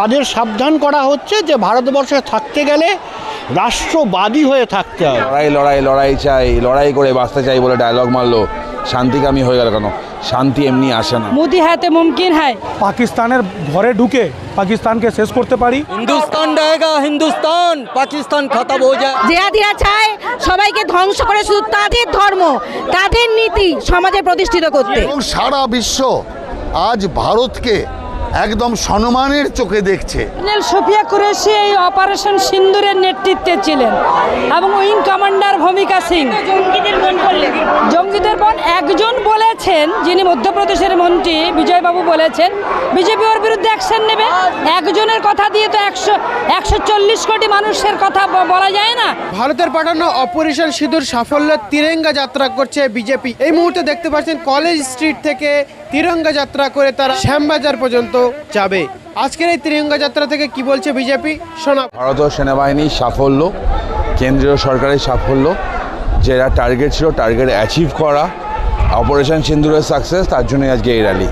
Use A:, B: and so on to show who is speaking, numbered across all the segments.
A: তাদের সাবধান করা হচ্ছে যে ভারতবর্ষে থাকতে গেলে রাষ্ট্রবাদী হয়ে থাকতে হবে।
B: লড়াই লড়াই লড়াই চাই লড়াই করে বাঁচতে চাই বলে ডায়লগ মারলো। শান্তিকামী হয়ে গেল কেন? শান্তি এমনি আসে না।
C: মোদি হাতে হ্যাঁ মুমকিন হয়
D: পাকিস্তানের ঘরে ঢুকে পাকিস্তানকে শেষ করতে পারি?
E: হিন্দুস্তান রয়েগা হিন্দুস্তান। পাকিস্তান খতম হয়ে যায়।
C: জেহাদিরা চায় সবাইকে ধ্বংস করে শুধু তাদের ধর্ম তাদের নীতি সমাজে প্রতিষ্ঠিত করতে।
F: সারা বিশ্ব আজ ভারতকে একদম সম্মানের চোখে দেখছে।
C: জেনারেল সোফিয়া কুরেশি এই অপারেশন সিন্দুরের নেতৃত্বে ছিলেন এবং উইং কমান্ডার ভূমিকা সিং। জঙ্গিদের বোন জঙ্গিদের বোন একজন বলেছেন যিনি মধ্যপ্রদেশের মন্ত্রী বিজয়বাবু বলেছেন বিজেপি ওর বিরুদ্ধে অ্যাকশন নেবে। একজনের কথা দিয়ে তো একশো একশো চল্লিশ কোটি মানুষের কথা বলা যায় না।
G: ভারতের পাঠানো অপারেশন সিঁদুর সাফল্য তিরঙ্গা যাত্রা করছে বিজেপি। এই মুহূর্তে দেখতে পাচ্ছেন কলেজ স্ট্রিট থেকে তিরঙ্গা যাত্রা করে তারা শ্যামবাজার পর্যন্ত যাবে। আজকের এই তিরঙ্গা যাত্রা থেকে কি বলছে বিজেপি? শোনা
B: ভারতীয় সেনাবাহিনীর সাফল্য কেন্দ্রীয় সরকারের সাফল্য যেটা টার্গেট ছিল টার্গেট অ্যাচিভ করা অপারেশন সিন্দুরের সাকসেস তার জন্যই আজকে এই র্যালি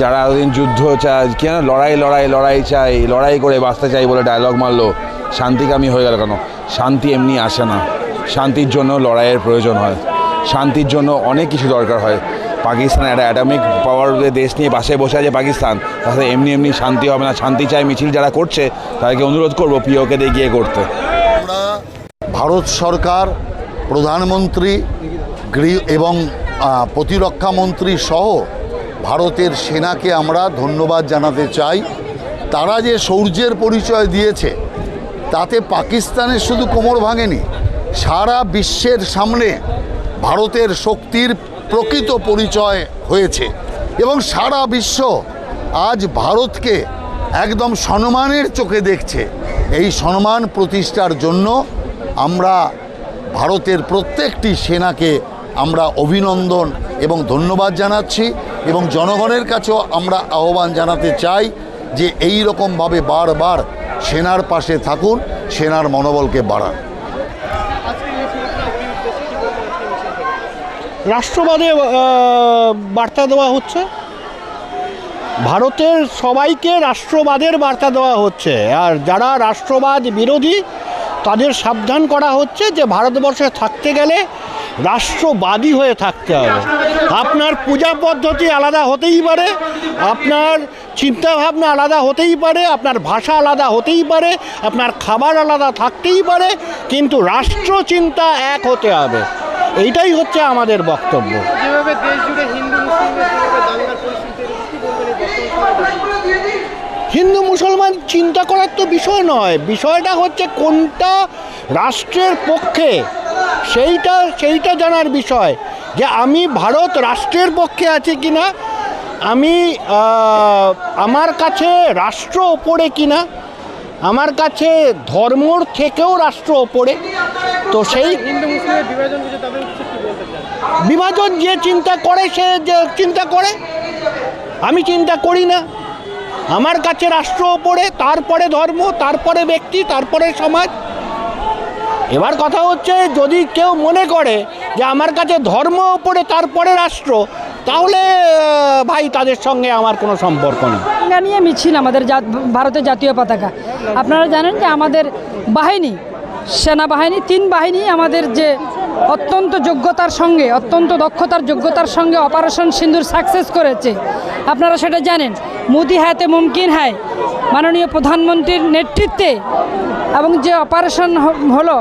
B: যারা এতদিন যুদ্ধ চায় কেন লড়াই লড়াই লড়াই চাই লড়াই করে বাঁচতে চাই বলে ডায়লগ মারলো শান্তিকামী হয়ে গেল কেন? শান্তি এমনি আসে না। শান্তির জন্য লড়াইয়ের প্রয়োজন হয়। শান্তির জন্য অনেক কিছু দরকার হয়। পাকিস্তান একটা অ্যাটমিক পাওয়ার দেশ নিয়ে পাশে বসে আছে পাকিস্তান। তাহলে এমনি এমনি শান্তি হবে না, শান্তি চাই মিছিল যারা করছে, তাদেরকে অনুরোধ করব পিওকে দিয়ে গিয়ে করতে।
F: আমরা ভারত সরকার, প্রধানমন্ত্রী, গৃহ এবং প্রতিরক্ষা মন্ত্রী সহ ভারতের সেনাকে আমরা ধন্যবাদ জানাতে চাই। তারা যে শৌর্যের পরিচয় দিয়েছে, তাতে পাকিস্তানের শুধু কোমর ভাঙেনি, সারা বিশ্বের সামনে ভারতের শক্তির প্রকৃত পরিচয় হয়েছে। এবং সারা বিশ্ব আজ ভারতকে একদম সম্মানের চোখে দেখছে। এই সম্মান প্রতিষ্ঠার জন্য আমরা ভারতের প্রত্যেকটি সেনাকে আমরা অভিনন্দন এবং ধন্যবাদ জানাচ্ছি এবং জনগণের কাছেও আমরা আহ্বান জানাতে চাই যে এই রকমভাবে বারবার সেনার পাশে থাকুন, সেনার মনোবলকে বাড়ান।
A: রাষ্ট্রবাদে বার্তা দেওয়া হচ্ছে। ভারতের সবাইকে রাষ্ট্রবাদের বার্তা দেওয়া হচ্ছে। আর যারা রাষ্ট্রবাদ বিরোধী, তাদের সাবধান করা হচ্ছে যে ভারতবর্ষে থাকতে গেলে রাষ্ট্রবাদী হয়ে থাকতে হবে। আপনার পূজা পদ্ধতি আলাদা হতেই পারে, আপনার চিন্তাভাবনা আলাদা হতেই পারে, আপনার ভাষা আলাদা হতেই পারে, আপনার খাবার আলাদা থাকতেই পারে, কিন্তু রাষ্ট্র চিন্তা এক হতে হবে। এইটাই হচ্ছে আমাদের বক্তব্য।
G: যেভাবে দেশ জুড়ে হিন্দু কি
A: হিন্দু মুসলমান চিন্তা করার তো বিষয় নয়। বিষয়টা হচ্ছে কোনটা রাষ্ট্রের পক্ষে সেইটা সেইটা জানার বিষয়। যে আমি ভারত রাষ্ট্রের পক্ষে আছি কিনা আমি আমার কাছে রাষ্ট্র ওপরে কিনা আমার কাছে ধর্মর থেকেও রাষ্ট্র ওপরে তো সেই
G: বিভাজন
A: যে চিন্তা করে সে যে চিন্তা করে আমি চিন্তা করি না। আমার কাছে রাষ্ট্র ওপরে তারপরে ধর্ম তারপরে ব্যক্তি তারপরে সমাজ। এবার কথা হচ্ছে যদি কেউ মনে করে যে আমার কাছে ধর্ম ওপরে তারপরে রাষ্ট্র তাহলে ভাই, তাদের সঙ্গে আমার কোনো সম্পর্ক নেই।
C: নিয়ে মিছিল আমাদের ভারতের জাতীয় পতাকা। আপনারা জানেন যে আমাদের বাহিনী, সেনাবাহিনী, তিন বাহিনী আমাদের যে অত্যন্ত যোগ্যতার সঙ্গে, অত্যন্ত দক্ষতার যোগ্যতার সঙ্গে অপারেশন সিন্দুর সাকসেস করেছে, আপনারা সেটা জানেন। মোদি হাতে মুমকিন হয়, মাননীয় প্রধানমন্ত্রীর নেতৃত্বে এবং যে অপারেশন হলো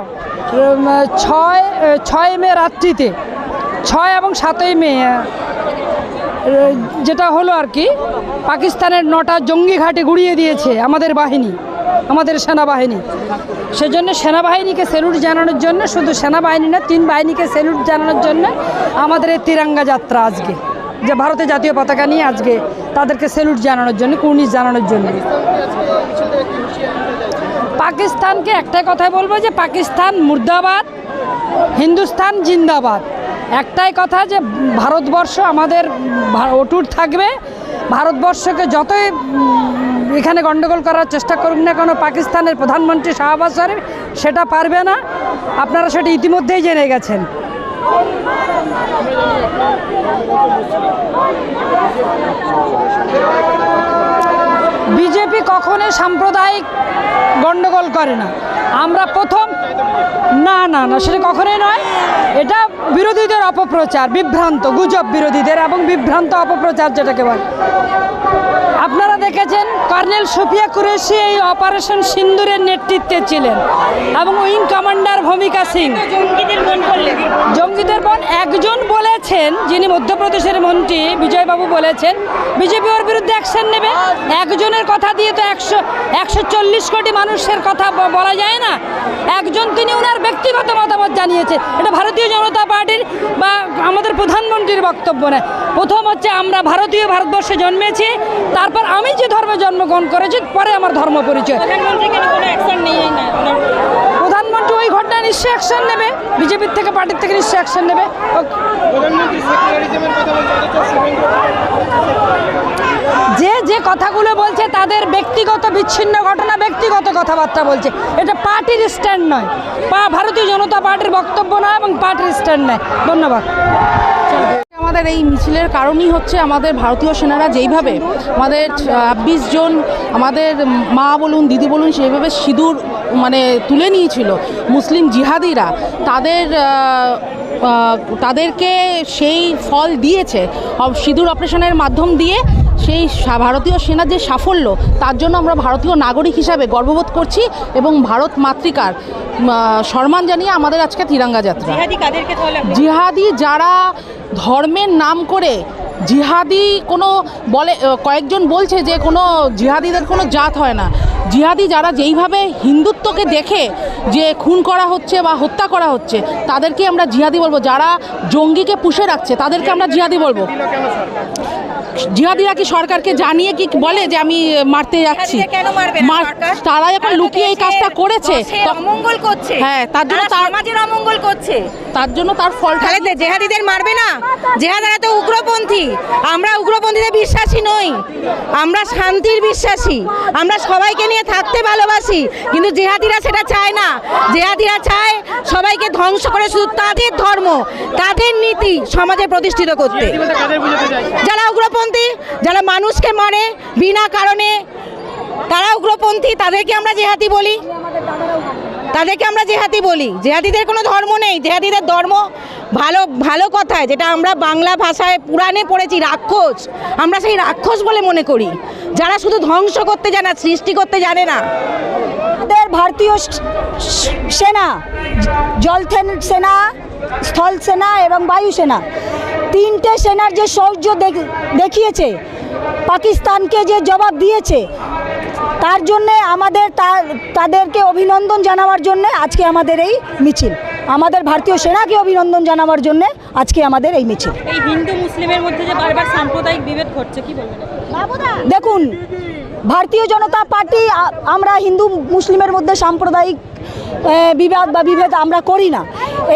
C: ছয় ছয় মে রাত্রিতে, ছয় এবং সাতই মে যেটা হলো আর কি, পাকিস্তানের নটা জঙ্গি ঘাটে গুড়িয়ে দিয়েছে আমাদের বাহিনী, আমাদের সেনাবাহিনী। সেজন্য সেনাবাহিনীকে স্যালুট জানানোর জন্য, শুধু সেনাবাহিনী না, তিন বাহিনীকে স্যালুট জানানোর জন্য আমাদের এই তিরঙ্গা যাত্রা আজকে, যে ভারতের জাতীয় পতাকা নিয়ে আজকে তাদেরকে স্যালুট জানানোর জন্য, কুর্নিশ জানানোর জন্য। পাকিস্তানকে একটা কথাই বলব যে পাকিস্তান মুর্দাবাদ, হিন্দুস্তান জিন্দাবাদ। একটাই কথা যে ভারতবর্ষ আমাদের অটুট থাকবে। ভারতবর্ষকে যতই এখানে গণ্ডগোল করার চেষ্টা করুক না কেন, পাকিস্তানের প্রধানমন্ত্রী শাহবাজ শরীফ সেটা পারবে না। আপনারা সেটা ইতিমধ্যেই জেনে গেছেন। বিজেপি কখনোই সাম্প্রদায়িক গণ্ডগোল করে না। আমরা প্রথম না না না, সেটা কখনোই নয়। এটা বিরোধীদের অপপ্রচার বিভ্রান্ত গুজব বিরোধীদের এবং বিভ্রান্ত অপপ্রচার যেটাকে বলে। আপনারা দেখেছেন কর্নেল সুফিয়া কুরেশি এই অপারেশন সিন্দুরের নেতৃত্বে ছিলেন এবং উইং কমান্ডার ভূমিকা সিং। জঙ্গিদের মন একজন বলেছেন, যিনি মধ্যপ্রদেশের মন্ত্রী, বিজয়বাবু বলেছেন, বিজেপি ওর বিরুদ্ধে অ্যাকশন নেবে। একজনের কথা দিয়ে তো একশো একশো চল্লিশ কোটি মানুষের কথা বলা যায় না। একজন তিনি ওনার ব্যক্তিগত মতামত জানিয়েছেন। এটা ভারতীয় জনতা পার্টির বা আমাদের প্রধানমন্ত্রীর বক্তব্য না প্রথম হচ্ছে আমরা ভারতীয় ভারতবর্ষে জন্মেছি তারপর আমি যে ধর্মে জন্মগ্রহণ করেছি পরে আমার ধর্ম পরিচয়। প্রধানমন্ত্রী কোনো অ্যাকশন নেই প্রধানমন্ত্রী ওই ঘটনায় নিশ্চয়ই অ্যাকশন নেবে? বিজেপির থেকে পার্টির থেকে নিশ্চয়ই অ্যাকশন নেবে? যে যে কথাগুলো বলছে তাদের ব্যক্তিগত বিচ্ছিন্ন ঘটনা ব্যক্তিগত কথাবার্তা বলছে। এটা পার্টির স্ট্যান্ড নয়। বা ভারতীয় জনতা পার্টির বক্তব্য নয় এবং পার্টির স্ট্যান্ড নয়। ধন্যবাদ।
H: আমাদের এই মিছিলের কারণই হচ্ছে আমাদের ভারতীয় সেনারা যেইভাবে আমাদের ছাব্বিশ জন আমাদের মা বলুন দিদি বলুন সেইভাবে সিঁদুর মানে তুলে নিয়েছিল মুসলিম জিহাদিরা। তাদের তাদেরকে সেই ফল দিয়েছে সিঁদুর অপারেশনের মাধ্যম দিয়ে সেই ভারতীয় সেনার যে সাফল্য তার জন্য আমরা ভারতীয় নাগরিক হিসাবে গর্ববোধ করছি এবং ভারত মাতৃকার সম্মান জানিয়ে আমাদের আজকে তিরঙ্গা যাত্রা। জিহাদি যারা ধর্মের নাম করে জিহাদি কোনো বলে কয়েকজন বলছে যে কোনো জিহাদিদের কোনো জাত হয় না। জিহাদি যারা যেইভাবে হিন্দুত্বকে দেখে যে খুন করা হচ্ছে বা হত্যা করা হচ্ছে, তাদেরকে আমরা জিহাদি বলব। যারা জঙ্গিকে পুষে রাখছে, তাদেরকে আমরা জিহাদি বলব। জিহাদিরা কি সরকারকে জানিয়ে কি বলে যে আমি মারতে যাচ্ছি? তারা যখন লুকিয়ে এই কাজটা করেছে।
I: অমঙ্গল করছে।
H: হ্যাঁ, তার জন্য
I: তার- সমাজের অমঙ্গল করছে।
H: তার জন্য তার ফল
I: তাহলে জেহাদিদের মারবে না? জেহাদারা তো উগ্রপন্থী। আমরা উগ্রপন্থীতে বিশ্বাসী নই। আমরা শান্তির বিশ্বাসী। আমরা সবাইকে নিয়ে থাকতে ভালোবাসি। কিন্তু জেহাদিরা সেটা চায় না। জেহাদিরা চায় সবাইকে ধ্বংস করে শুধু তাদের ধর্ম তাদের নীতি সমাজে প্রতিষ্ঠিত করতে। যারা মানুষকে মারে বিনা কারণে, তারা উগ্রপন্থী, তাদেরকে আমরা জেহাদি বলি। তাদেরকে আমরা জেহাদি বলি। জেহাদিদের কোনো ধর্ম নেই। জেহাদিদের ধর্ম ভালো ভালো কথায় যেটা আমরা বাংলা ভাষায় পুরাণে পড়েছি, রাক্ষস। আমরা সেই রাক্ষস বলে মনে করি। যারা শুধু ধ্বংস করতে জানে সৃষ্টি করতে জানে না।
J: ভারতীয় সেনা জল সেনা, স্থল সেনা এবং বায়ুসেনা তিনটে সেনার যে শৌর্য দেখ- দেখিয়েছে পাকিস্তানকে যে জবাব দিয়েছে তার জন্যে আমাদের তাদেরকে অভিনন্দন জানাবার জন্যে আজকে আমাদের এই মিছিল। আমাদের ভারতীয় সেনাকে অভিনন্দন জানাবার জন্যে আজকে আমাদের এই মিছিল।
C: এই হিন্দু মুসলিমের মধ্যে যে বারবার সাম্প্রদায়িক বিভেদ ঘটছে কি বলবেন?
J: দেখুন ভারতীয় জনতা পার্টি আমরা হিন্দু মুসলিমের মধ্যে সাম্প্রদায়িক বিবাদ বা বিভেদ আমরা করি না।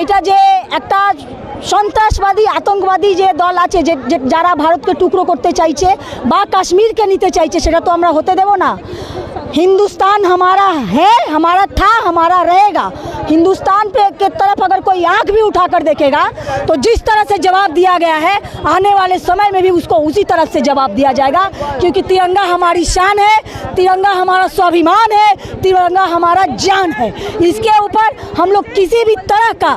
J: এটা যে একটা সন্ত্রাসবাদী আতঙ্কবাদী যে দল আছে যে যে- যারা ভারতকে টুকরো করতে চাইছে বা কাশ্মীরকে নিতে চাইছে সেটা তো আমরা হতে দেব না हिंदुस्तान हमारा है हमारा था हमारा रहेगा हिंदुस्तान पे के तरफ अगर कोई आंख भी उठाकर देखेगा तो जिस तरह से जवाब दिया गया है आने वाले समय में भी उसको उसी तरह से जवाब दिया जाएगा क्योंकि तिरंगा हमारी शान है तिरंगा हमारा स्वाभिमान है तिरंगा हमारा जान है इसके ऊपर हम लोग किसी भी तरह का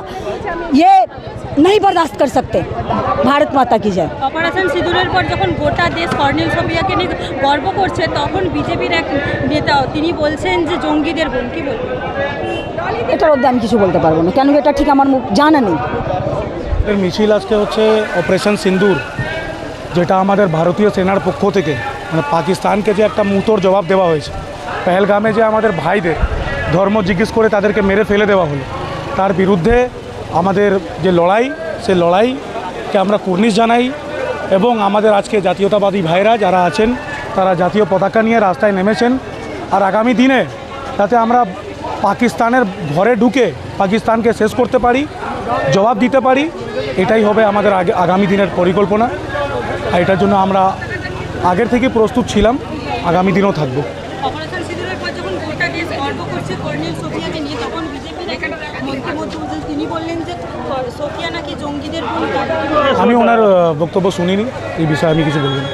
J: ये नहीं बर्दाश्त कर सकते भारत माता की जय
C: অপারেশন সিঁদুরের পর যখন গোটা দেশ কর্নেল সবিয়াকে নিয়ে গর্ব করছে তখন বিজেপির এক নেতা তিনি বলছেন যে জঙ্গিদের বোন কি বলবেন
J: এটার মধ্যে আমি কিছু বলতে পারবো না কেন কি এটা ঠিক আমার মুখ জানা নেই
D: এর মিছিল আজকে হচ্ছে অপারেশন সিন্দুর যেটা আমাদের ভারতীয় সেনার পক্ষ থেকে মানে পাকিস্তানকে যে একটা মুতোর জবাব দেওয়া হয়েছে পেহেলগামে যে আমাদের ভাইদের ধর্ম জিজ্ঞেস করে তাদেরকে মেরে ফেলে দেওয়া হলো তার বিরুদ্ধে আমাদের যে লড়াই, সে লড়াইকে আমরা কুর্নিশ জানাই এবং আমাদের আজকে জাতীয়তাবাদী ভাইরা যারা আছেন, তারা জাতীয় পতাকা নিয়ে রাস্তায় নেমেছেন আর আগামী দিনে যাতে আমরা পাকিস্তানের ঘরে ঢুকে পাকিস্তানকে শেষ করতে পারি, জবাব দিতে পারি, এটাই হবে আমাদের আগে, আগামী দিনের পরিকল্পনা। আর এটার জন্য আমরা আগের থেকে প্রস্তুত ছিলাম, আগামী দিনেও থাকব
C: অপারেশন সিঁদুরের পর যখন গোটা দেশ গর্ব করছে কর্নেল সোফিয়াকে নিয়ে তখন বিজেপির এক মন্ত্রী তিনি বললেন যে, সোফিয়া নাকি জঙ্গিদের
D: আমি ওনার বক্তব্য শুনিনি, এই বিষয়ে আমি কিছু বলব না